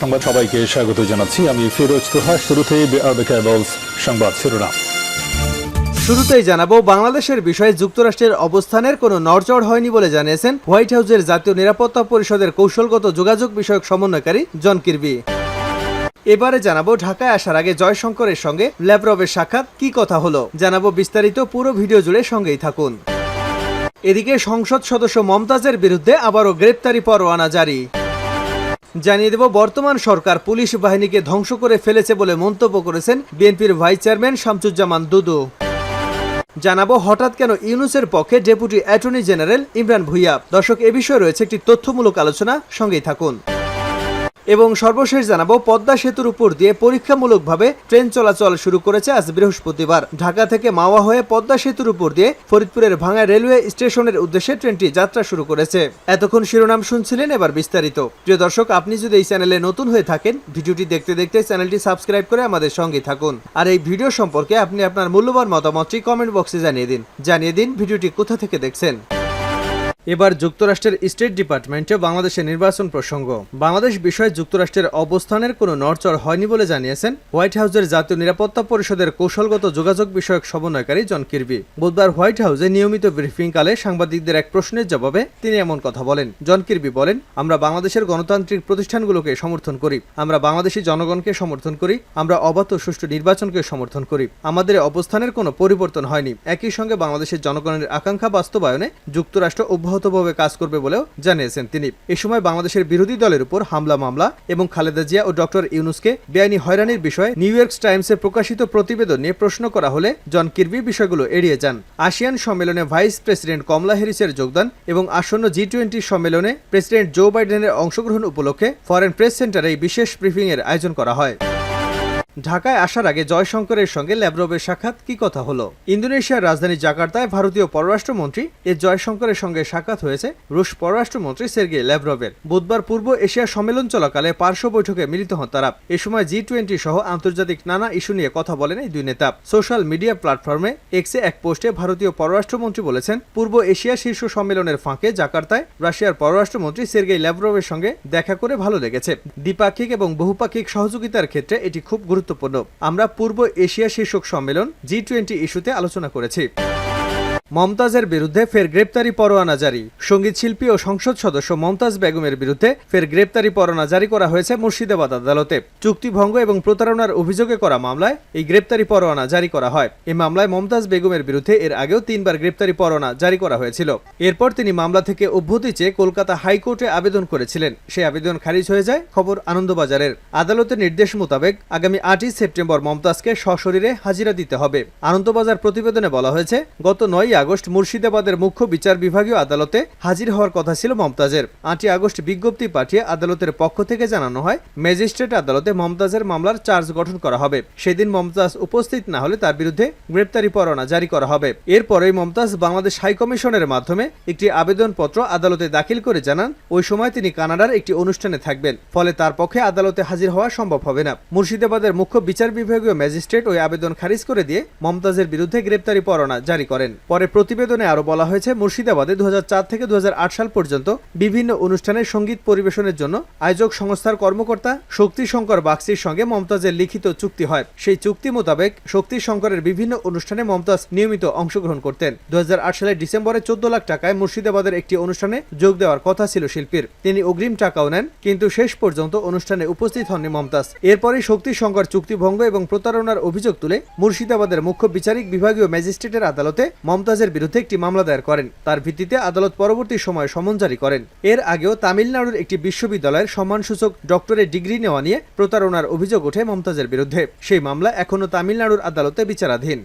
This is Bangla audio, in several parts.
সংবাদ সবাইকে স্বাগত জানাচ্ছি। আমি ফিরোজ তোহা শুরুতেই সংবাদ শিরোনাম। শুরুতেই জানাব, বাংলাদেশের বিষয়ে যুক্তরাষ্ট্রের অবস্থানের কোনো নড়চড় হয়নি বলে জানিয়েছেন হোয়াইট হাউসের জাতীয় নিরাপত্তা পরিষদের কৌশলগত যোগাযোগ বিষয়ক সমন্বয়কারী জন কিরবি। এবারে জানাব, ঢাকায় আসার আগে জয়শঙ্করের সঙ্গে ল্যাবরবের সাক্ষাৎ কি কথা হলো? জানাব বিস্তারিত, পুরো ভিডিও জুড়ে সঙ্গেই থাকুন। এদিকে সংসদ সদস্য মমতাজের বিরুদ্ধে আবারও গ্রেপ্তারি পরোয়ানা জারি। জানিয়ে দেব, বর্তমান সরকার পুলিশ বাহিনীকে ধ্বংস করে ফেলেছে বলে মন্তব্য করেছেন বিএনপির ভাইস চেয়ারম্যান শামসুজ্জামান দুদু। জানাব, হঠাৎ কেন ইউনুসের পক্ষে deputy attorney general Imran Bhuiyan? দর্শক, এ বিষয়ে রয়েছে একটি তথ্যমূলক আলোচনা, সঙ্গেই থাকুন। এবং সর্বশেষ জানাব, পদ্মা সেতুর উপর দিয়ে পরীক্ষামূলকভাবে ট্রেন চলাচল শুরু করেছে আজ বৃহস্পতিবার। ঢাকা থেকে মাওয়া হয়ে পদ্মা সেতুর উপর দিয়ে ফরিদপুরের ভাঙা রেলওয়ে স্টেশনের উদ্দেশ্যে ট্রেনটি যাত্রা শুরু করেছে। এতক্ষণ শিরোনাম শুনছিলেন এবার বিস্তারিত। প্রিয় দর্শক, আপনি যদি এই চ্যানেলে নতুন হয়ে থাকেন, ভিডিওটি দেখতে দেখতে চ্যানেলটি সাবস্ক্রাইব করে আমাদের সঙ্গে থাকুন। আর এই ভিডিও সম্পর্কে আপনি আপনার মূল্যবান মতামতটি কমেন্ট বক্সে জানিয়ে দিন। জানিয়ে দিন ভিডিওটি কোথা থেকে দেখছেন। এবার যুক্তরাষ্ট্রের স্টেট ডিপার্টমেন্টে বাংলাদেশের নির্বাচন প্রসঙ্গ। বাংলাদেশ বিষয়ে যুক্তরাষ্ট্রের অবস্থানের কোনো নড়চড় হয়নি বলে জানিয়েছেন হোয়াইট হাউসের জাতীয় নিরাপত্তা পরিষদের কৌশলগত যোগাযোগ বিষয়ক সমন্বয়কারী জন কিরবি। বুধবার হোয়াইট হাউসে নিয়মিত ব্রিফিংকালে সাংবাদিকদের এক প্রশ্নের জবাবে তিনি এমন কথা বলেন। জন কিরবি বলেন, আমরা বাংলাদেশের গণতান্ত্রিক প্রতিষ্ঠানগুলোকে সমর্থন করি। আমরা বাংলাদেশি জনগণকে সমর্থন করি। আমরা অবাধ সুষ্ঠু নির্বাচনকে সমর্থন করি। আমাদের অবস্থানের কোনো পরিবর্তন হয়নি। একই সঙ্গে বাংলাদেশের জনগণের আকাঙ্ক্ষা বাস্তবায়নে যুক্তরাষ্ট্র অব্যাহতভাবে কাজ করবে বলেও জানিয়েছেন তিনি। এ সময় বাংলাদেশের বিরোধী দলের উপর হামলা, মামলা এবং খালেদা জিয়া ও ডক্টর ইউনুসকে বেআইনি হয়রানির বিষয়ে নিউ ইয়র্ক টাইমসে প্রকাশিত প্রতিবেদন নিয়ে প্রশ্ন করা হলে জন কির্বি বিষয়গুলো এড়িয়ে যান। আসিয়ান সম্মেলনে ভাইস প্রেসিডেন্ট কমলা হ্যারিসের যোগদান এবং আসন্ন জি টোয়েন্টি সম্মেলনে প্রেসিডেন্ট জো বাইডেনের অংশগ্রহণ উপলক্ষে ফরেন প্রেস সেন্টারে এই বিশেষ ব্রিফিং এর আয়োজন করা হয়। ঢাকায় আসার আগে জয়শঙ্করের সঙ্গে ল্যাব্রবের সাক্ষাৎ কি কথা হলো? ইন্দোনেশিয়ার রাজধানী জাকার্তায় ভারতীয় পররাষ্ট্রমন্ত্রী এ জয়শঙ্করের সঙ্গে সাক্ষাৎ হয়েছে রুশ পররাষ্ট্রমন্ত্রী সের্গে ল্যাব্রবের। বুধবার পূর্ব এশিয়া সম্মেলন চলাকালে পার্শ্ব বৈঠকে মিলিত হন তারা। এ সময় জি টোয়েন্টি সহ আন্তর্জাতিক নানা ইস্যু নিয়ে কথা বলেন এই দুই নেতা। সোশ্যাল মিডিয়া প্ল্যাটফর্মে এক্সে এক পোস্টে ভারতীয় পররাষ্ট্রমন্ত্রী বলেছেন, পূর্ব এশিয়া শীর্ষ সম্মেলনের ফাঁকে জাকার্তায় রাশিয়ার পররাষ্ট্রমন্ত্রী সের্গেই ল্যাব্রবের সঙ্গে দেখা করে ভালো লেগেছে। দ্বিপাক্ষিক এবং বহুপাক্ষিক সহযোগিতার ক্ষেত্রে এটি খুব গুরুত্বপূর্ণ। আমরা পূর্ব এশিয়া শীর্ষক সম্মেলন জি টোয়েন্টি ইস্যুতে আলোচনা করেছি। মমতাজের বিরুদ্ধে ফের গ্রেপ্তারি পরোয়ানা জারি। সংগীত শিল্পী ও সংসদ সদস্য মমতাজ বেগমের বিরুদ্ধে ফের গ্রেপ্তারি পরোয়ানা জারি করা হয়েছে মুর্শিদাবাদ আদালতে। চুক্তিভঙ্গ এবং প্রতারণার অভিযোগে করা মামলায় এই গ্রেপ্তারি পরোয়ানা জারি করা হয়। এই মামলায় মমতাজ বেগমের বিরুদ্ধে এর আগেও তিনবার গ্রেপ্তারি পরোয়ানা জারি করা হয়েছিল। এরপর তিনি মামলা থেকে অব্যাহতি চেয়ে কলকাতা হাইকোর্টে আবেদন করেছিলেন। সেই আবেদন খারিজ হয়ে যায় খবর আনন্দবাজারের। আদালতের নির্দেশ মোতাবেক আগামী আটই সেপ্টেম্বর মমতাজকে সশরীরে হাজিরা দিতে হবে। আনন্দবাজার প্রতিবেদনে বলা হয়েছে, গত নয় আগস্ট মুর্শিদাবাদের মুখ্য বিচার বিভাগীয় আদালতে হাজির হওয়ার কথা ছিল মমতাজের। আটই আগস্ট বিজ্ঞপ্তি পাঠিয়ে আদালতের পক্ষ থেকে জানানো হয়, ম্যাজিস্ট্রেট আদালতে মমতাজের মামলার চার্জ গঠন করা হবে। সেদিন মমতাজ উপস্থিত না হলে তার বিরুদ্ধে গ্রেপ্তারি পরোয়ানা জারি করা হবে। এরপরেই মমতাজ বাংলাদেশ হাইকমিশনের মাধ্যমে একটি আবেদনপত্র আদালতে দাখিল করে জানান, ওই সময় তিনি কানাডার একটি অনুষ্ঠানে থাকবেন। ফলে তার পক্ষে আদালতে হাজির হওয়া সম্ভব হবে না। মুর্শিদাবাদের মুখ্য বিচার বিভাগীয় ম্যাজিস্ট্রেট ওই আবেদন খারিজ করে দিয়ে মমতাজের বিরুদ্ধে গ্রেপ্তারি পরোয়ানা জারি করেন। পরে প্রতিবেদনে আরও বলা হয়েছে, মুর্শিদাবাদে দু হাজার চার থেকে দু হাজার আট সাল পর্যন্ত বিভিন্ন অনুষ্ঠানে সংগীত পরিবেশনের জন্য আয়োজক সংস্থার কর্মকর্তা শক্তি শঙ্কর বাক্সির সঙ্গে মমতাজের লিখিত চুক্তি হয়। সেই চুক্তি মোতাবেক শক্তি শঙ্করের বিভিন্ন অনুষ্ঠানে মমতাজ নিয়মিত অংশগ্রহণ করতেন। দু সালের ডিসেম্বরে চোদ্দ লাখ টাকায় মুর্শিদাবাদের একটি অনুষ্ঠানে যোগ দেওয়ার কথা ছিল শিল্পীর। তিনি অগ্রিম টাকাও নেন, কিন্তু শেষ পর্যন্ত অনুষ্ঠানে উপস্থিত হননি মমতাজ। এরপরই শক্তি শঙ্কর চুক্তিভঙ্গ এবং প্রতারণার অভিযোগ তুলে মুর্শিদাবাদের মুখ্য বিচারিক বিভাগীয় ম্যাজিস্ট্রেটের আদালতে মমতাজের বিরুদ্ধে একটি মামলা দায়ের করেন। তার ভিত্তিতে আদালত পরবর্তী সময়ে সমন জারি করেন। এর আগেও তামিলনাড়ুর একটি বিশ্ববিদ্যালয়ের সম্মানসূচক ডক্টরের ডিগ্রি নেওয়া নিয়ে প্রতারণার অভিযোগ ওঠে মমতাজের বিরুদ্ধে। সেই মামলা এখনও তামিলনাড়ুর আদালতে বিচারাধীন।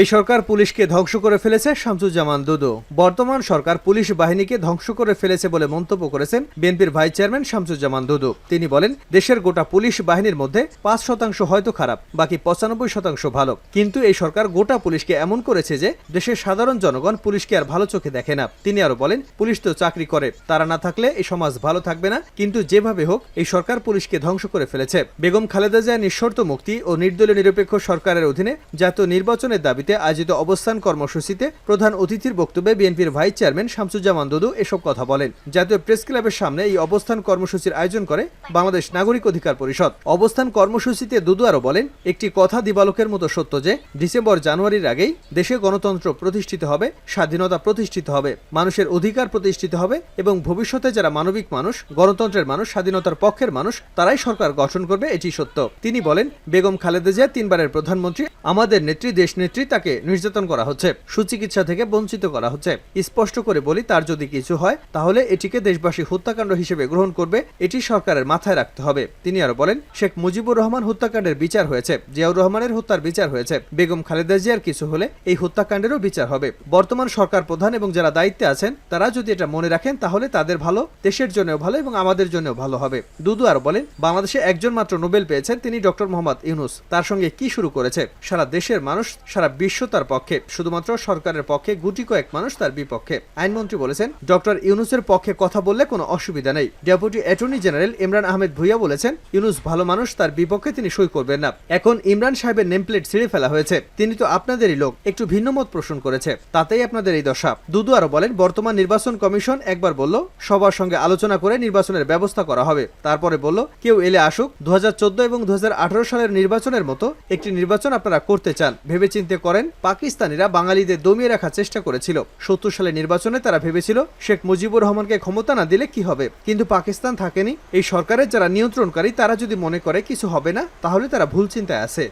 এই সরকার পুলিশকে ধ্বংস করে ফেলেছে শামসুজ্জামান দুদু। বর্তমান সরকার পুলিশ বাহিনীকে ধ্বংস করে ফেলেছে বলে মন্তব্য করেছেন বিএনপির ভাইস চেয়ারম্যান শামসুজ্জামান দুদু। তিনি বলেন, দেশের গোটা পুলিশ বাহিনীর মধ্যে পাঁচ শতাংশ হয়তো খারাপ, বাকি পঁচানব্বই শতাংশ ভালো। কিন্তু এই সরকার গোটা পুলিশকে এমন করেছে যে, দেশের সাধারণ জনগণ পুলিশকে আর ভালো চোখে দেখে না। তিনি আরও বলেন, পুলিশ তো চাকরি করে, তারা না থাকলে এই সমাজ ভালো থাকবে না, কিন্তু যেভাবে হোক, এই সরকার পুলিশকে ধ্বংস করে ফেলেছে। বেগম খালেদা জিয়া নিঃশর্ত মুক্তি ও নির্দলীয় নিরপেক্ষ সরকারের অধীনে জাতীয় নির্বাচনের দাবিতে দাবিতে আয়োজিত অবস্থান কর্মসূচিতে প্রধান অতিথির বক্তব্যে বিএনপির ভাইস চেয়ারম্যান শামসুজ্জামান দুদু এসব কথা বলেন। জাতীয় প্রেস ক্লাবের সামনে এই অবস্থান কর্মসূচির আয়োজন করে বাংলাদেশ নাগরিক অধিকার পরিষদ। অবস্থান কর্মসূচিতে দুদু আরও বলেন, একটি কথা দিবালোকের মতো সত্য যে, ডিসেম্বর জানুয়ারির আগেই দেশে গণতন্ত্র প্রতিষ্ঠিত হবে, স্বাধীনতা প্রতিষ্ঠিত হবে, মানুষের অধিকার প্রতিষ্ঠিত হবে এবং ভবিষ্যতে যারা মানবিক মানুষ, গণতন্ত্রের মানুষ, স্বাধীনতার পক্ষের মানুষ, তারাই সরকার গঠন করবে এটি সত্য। তিনি বলেন, বেগম খালেদা জিয়া তিনবারের প্রধানমন্ত্রী, আমাদের নেত্রী, দেশ নেত্রী তাকে নির্যাতন করা হচ্ছে। সুচিকিৎসা থেকে বঞ্চিত করা হচ্ছে। স্পষ্ট করে বলি, তার যদি কিছু হয়, তাহলে এটিকে দেশবাসী হত্যাকাণ্ড হিসেবে গ্রহণ করবে। এটি সরকারের মাথায় রাখতে হবে। তিনি আরও বলেন, শেখ মুজিবুর রহমান হত্যাকাণ্ডের বিচার হয়েছে। জিয়াউর রহমানের হত্যার বিচার হয়েছে। বেগম খালেদা জিয়ার কিছু হলে এই হত্যাকাণ্ডেরও বিচার হবে। বর্তমান সরকার প্রধান এবং যারা দায়িত্বে আছেন, তারা যদি এটা মনে রাখেন, তাহলে তাদের ভালো, দেশের জন্যও ভালো এবং আমাদের জন্যও ভালো হবে। দুদু আর বলেন, বাংলাদেশে একজন মাত্র নোবেল পেয়েছেন তিনি ডক্টর মোহাম্মদ ইউনুস। তার সঙ্গে কি শুরু করেছে? সারা দেশের মানুষ, সারা বিশ্ব তার পক্ষে। শুধুমাত্র সরকারের পক্ষে, গুটি কয়েক মানুষ তার বিপক্ষে। আইনমন্ত্রী বলেছেন, ডক্টর ইউনুসের পক্ষে কথা বললে কোনো অসুবিধা নেই। Deputy attorney general Imran Ahmed Bhuiyan বলেছেন, ইউনুস ভালো মানুষ, তার বিপক্ষে তিনি সই করবেন না। এখন ইমরান সাহেবের নেমপ্লেট ছিঁড়ে ফেলা হয়েছে। তিনি তো আপনাদেরই লোক, একটু ভিন্ন মত পোষণ করেছে। তাতেই আপনাদের এই দশা। দুদু আরও বলেন, বর্তমান নির্বাচন কমিশন একবার বলল, সবার সঙ্গে আলোচনা করে নির্বাচনের ব্যবস্থা করা হবে। তারপরে বলল, কেউ এলে আসুক। দু হাজার চোদ্দ এবং দু হাজার আঠারো সালের নির্বাচনের মতো একটি নির্বাচন আপনারা করতে চান। ভেবেচিন্তে করেন, পাকিস্তানিরা বাঙালিদের দমিয়ে রাখার চেষ্টা করেছিল। সত্তর সালে নির্বাচনে তারা ভেবেছিল, শেখ মুজিবুর রহমানকে ক্ষমতা না দিলে কি হবে? কিন্তু পাকিস্তান থাকেনি। এই সরকারের যারা নিয়ন্ত্রণকারী, তারা যদি মনে করে কিছু হবে না, তাহলে তারা ভুল চিন্তায় আছে।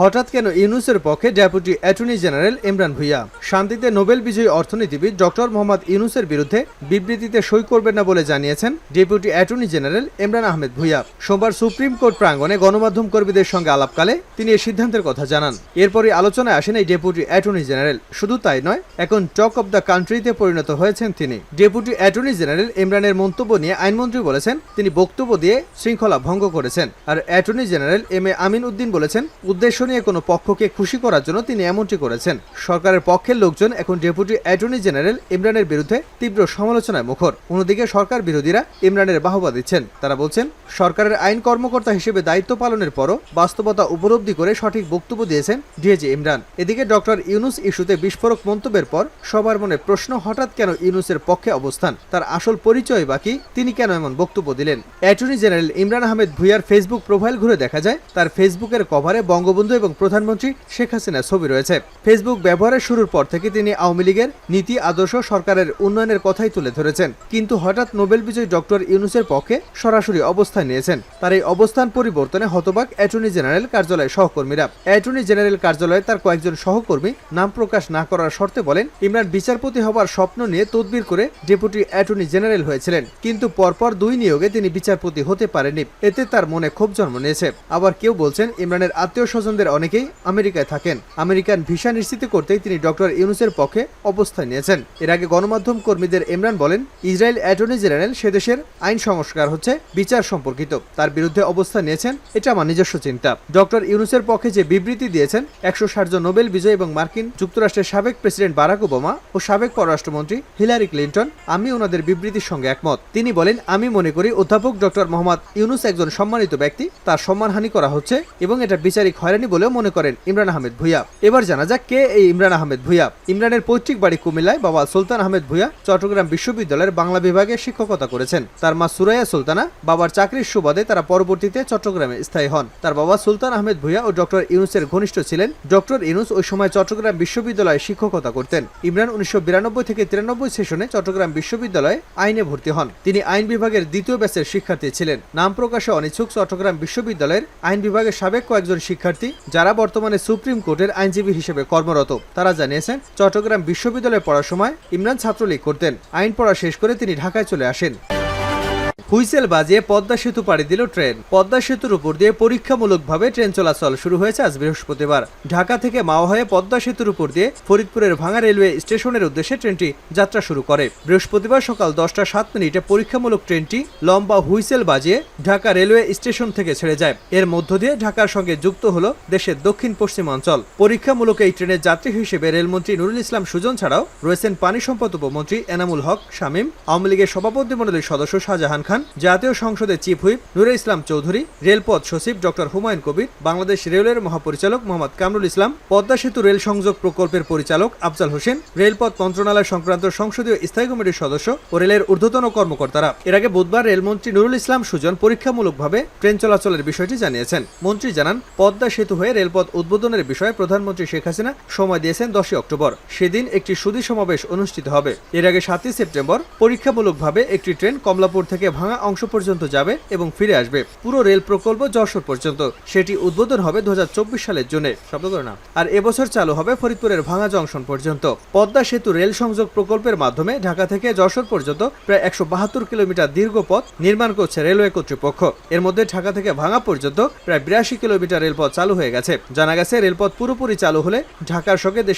হঠাৎ কেন ইউনুসের পক্ষে deputy attorney general Imran Bhuiyan? শান্তিতে নোবেল বিজয়ী অর্থনীতিবিদ ডক্টর মোহাম্মদ ইউনুসের বিরুদ্ধে বিবৃতিতে সই করবেন না বলে জানিয়েছেন deputy attorney general Imran Ahmed Bhuiyan. সোমবার সুপ্রিম কোর্ট প্রাঙ্গণে গণমাধ্যম কর্মীদের সঙ্গে আলাপকালে তিনি এই সিদ্ধান্তের কথা জানান। এরপরই আলোচনায় আসেন এই ডেপুটি অ্যাটর্নি জেনারেল। শুধু তাই নয়, এখন টক অব দ্য কান্ট্রিতে পরিণত হয়েছেন তিনি। ডেপুটি অ্যাটর্নি জেনারেল ইমরানের মন্তব্য নিয়ে আইনমন্ত্রী বলেছেন, তিনি বক্তব্য দিয়ে শৃঙ্খলা ভঙ্গ করেছেন। আর attorney general M A Amin Uddin বলেছেন, উদ্দেশ্য নিয়ে কোনো পক্ষকে খুশি করার জন্য তিনি এমনটি করেছেন। সরকারের পক্ষের লোকজন এখন ডেপুটি অ্যাটর্নি জেনারেল ইমরানের বিরুদ্ধে তীব্র সমালোচনায় মুখর। অন্যদিকে সরকার বিরোধীরা ইমরানের বাহবা দিচ্ছেন। তারা বলছেন, সরকারের আইন কর্মকর্তা হিসেবে দায়িত্ব পালনের পরও বাস্তবতা উপলব্ধি করে সঠিক বক্তব্য দিয়েছেন ডিএজি ইমরান। এদিকে ডক্টর ইউনুস ইস্যুতে বিস্ফোরক মন্তব্যের পর সবার মনে প্রশ্ন, হঠাৎ কেন ইউনুসের পক্ষে অবস্থান? তার আসল পরিচয় বাকি তিনি কেন এমন বক্তব্য দিলেন? অ্যাটর্নি জেনারেল ইমরান আহমেদ ভুইয়ার ফেসবুক প্রোফাইল ঘুরে দেখা যায়, তার ফেসবুকের কভারে বঙ্গবন্ধু এবং প্রধানমন্ত্রী শেখ হাসিনার ছবি রয়েছে। ফেসবুক ব্যবহারের শুরুর পর থেকে তিনি আওয়ামী লীগের নীতি, আদর্শ, সরকারের উন্নয়নের কথাই তুলে ধরেছেন। কিন্তু হঠাৎ নোবেল বিজয়ী ডক্টর ইউনুসের পক্ষে সরাসরি অবস্থান নিয়েছেন। তার এই অবস্থান পরিবর্তনে হতবাক অ্যাটর্নি জেনারেল কার্যালয়ের সহকর্মীরা। অ্যাটর্নি জেনারেল কার্যালয়ে তার কয়েকজন সহকর্মী নাম প্রকাশ না করার শর্তে বলেন, ইমরান বিচারপতি হবার স্বপ্ন নিয়ে তদবির করে ডেপুটি অ্যাটর্নি জেনারেল হয়েছিলেন। কিন্তু পরপর দুই নিয়োগে তিনি বিচারপতি হতে পারেননি। এতে তার মনে ক্ষোভ জন্ম নিয়েছে। আবার কেউ বলছেন, ইমরানের আত্মীয় স্বজনদের অনেকেই আমেরিকায় থাকেন। আমেরিকান ভিসা নিশ্চিত করতেই তিনি ডক্টর ইউনুসের পক্ষে অবস্থান নিয়েছেন। এর আগে গণমাধ্যম কর্মীদের ইমরান বলেন, ইসরায়েল অ্যাটর্নি জেনারেল সে দেশের আইন সংস্কার হচ্ছে বিচার সম্পর্কিত। তার বিরুদ্ধে অবস্থান নিয়েছেন, এটা আমার নিজস্ব চিন্তা। ডক্টর ইউনুসের পক্ষে যে বিবৃতি দিয়েছেন, একশো ষাট জন নোবেল বিজয় এবং মার্কিন যুক্তরাষ্ট্রের সাবেক প্রেসিডেন্ট বারাক ওবামা ও সাবেক পররাষ্ট্রমন্ত্রী হিলারি ক্লিন্টন, আমি ওনাদের বিবৃতির সঙ্গে একমত। তিনি বলেন, আমি মনে করি অধ্যাপক ডক্টর মোহাম্মদ ইউনুস একজন সম্মানিত ব্যক্তি, তার সম্মানহানি করা হচ্ছে এবং এটা বিচারিক হয়রানি বলেও মনে করেন ইমরান আহমেদ ভুইয়া। এবার জানা যাক কে এই ইমরান আহমেদ ভুইয়া। ইমরানের পৈতৃক বাড়ি কুমিল্লায় বাবা সুলতান আহমেদ ভুইয়া চট্টগ্রাম বিশ্ববিদ্যালয়ের বাংলা বিভাগে শিক্ষকতা করেছেন। তার মা সুরাইয়া সুলতানা বাবার চাকরির সুবাদে তারা পরবর্তীতে চট্টগ্রামে স্থায়ী হন। তার বাবা সুলতান আহমেদ ভুইয়া ও ডক্টর ইউনুসের ঘনিষ্ঠ ছিলেন। ডক্টর ইউনুস ওই সময় চট্টগ্রাম বিশ্ববিদ্যালয়ে শিক্ষকতা করতেন। ইমরান উনিশশো বিরানব্বই থেকে তিরানব্বই সেশনে চট্টগ্রাম বিশ্ববিদ্যালয়ে আইনে ভর্তি হন। তিনি আইন বিভাগের দ্বিতীয় ব্যাচের শিক্ষার্থী ছিলেন। নাম প্রকাশে অনিচ্ছুক চট্টগ্রাম বিশ্ববিদ্যালয়ের আইন বিভাগের সাবেক কয়েকজন শিক্ষার্থী যারা বর্তমানে সুপ্রিম কোর্টের আইনজীবী হিসেবে কর্মরত, তারা জানিয়েছেন, চট্টগ্রাম বিশ্ববিদ্যালয়ে পড়ার সময় ইমরান ছাত্রলীগ করতেন। আইন পড়া শেষ করে তিনি ঢাকায় চলে আসেন। হুইসেল বাজিয়ে পদ্মা সেতু পাড়ি দিল ট্রেন। পদ্মা সেতুর উপর দিয়ে পরীক্ষামূলকভাবে ট্রেন চলাচল শুরু হয়েছে আজ বৃহস্পতিবার। ঢাকা থেকে মাওয়া হয়ে পদ্মা সেতুর উপর দিয়ে ফরিদপুরের ভাঙা রেলওয়ে স্টেশনের উদ্দেশ্যে ট্রেনটি যাত্রা শুরু করে। বৃহস্পতিবার সকাল দশটা সাত মিনিটে পরীক্ষামূলক ট্রেনটি লম্বা হুইসেল বাজিয়ে ঢাকা রেলওয়ে স্টেশন থেকে ছেড়ে যায়। এর মধ্য দিয়ে ঢাকার সঙ্গে যুক্ত হলো দেশের দক্ষিণ পশ্চিমাঞ্চল পরীক্ষামূলক এই ট্রেনের যাত্রী হিসেবে রেলমন্ত্রী নুরুল ইসলাম সুজন ছাড়াও রয়েছেন পানি সম্পদ উপমন্ত্রী এনামুল হক শামীম, আওয়ামী লীগের সভাপতি মণ্ডলীর সদস্য শাহজাহান খান জাতীয় সংসদের চিফ হুইপ নুরে ইসলাম চৌধুরী, রেলপথ সচিব ডক্টর হুমায়ুন কবির, বাংলাদেশ রেলওয়ের মহাপরিচালক মোহাম্মদ কামরুল ইসলাম, পদ্মা সেতু রেল সংযোগ প্রকল্পের পরিচালক আফজাল হোসেন, রেলপথ মন্ত্রণালয় সংক্রান্ত সংসদীয় স্থায়ী কমিটির সদস্য ও রেলের ঊর্ধ্বতন কর্মকর্তারা। এর আগে বুধবার রেলমন্ত্রী নুরুল ইসলাম সুজন পরীক্ষামূলকভাবে ট্রেন চলাচলের বিষয়টি জানিয়েছেন। মন্ত্রী জানান, পদ্মা সেতু হয়ে রেলপথ উদ্বোধনের বিষয়ে প্রধানমন্ত্রী শেখ হাসিনা সময় দিয়েছেন দশই অক্টোবর। সেদিন একটি সুদী সমাবেশ অনুষ্ঠিত হবে। এর আগে সাতই সেপ্টেম্বর পরীক্ষামূলকভাবে একটি ট্রেন কমলাপুর থেকে ভাঙা অংশ পর্যন্ত যাবে এবং ফিরে আসবে। পুরো রেল প্রকল্প যশোর পর্যন্ত। সেটি উদ্বোধন হবে দু সালের জন্য শব্দ করে না। আর এবছর চালু হবে ফরিদপুরের ভাঙা জংশন পর্যন্ত। পদ্মা সেতু রেল সংযোগ প্রকল্পের মাধ্যমে ঢাকা থেকে যশোর পর্যন্ত প্রায় একশো বাহাত্তর কিলোমিটার দীর্ঘ পথ নির্মাণ করছে রেলওয়ে কর্তৃপক্ষ। এর মধ্যে ঢাকা থেকে ভাঙা পর্যন্ত প্রায় বিরাশি কিলোমিটার রেলপথ চালু হয়ে গেছে। জানা গেছে, রেলপথ পুরোপুরি চালু হলে ঢাকার সঙ্গে দেশের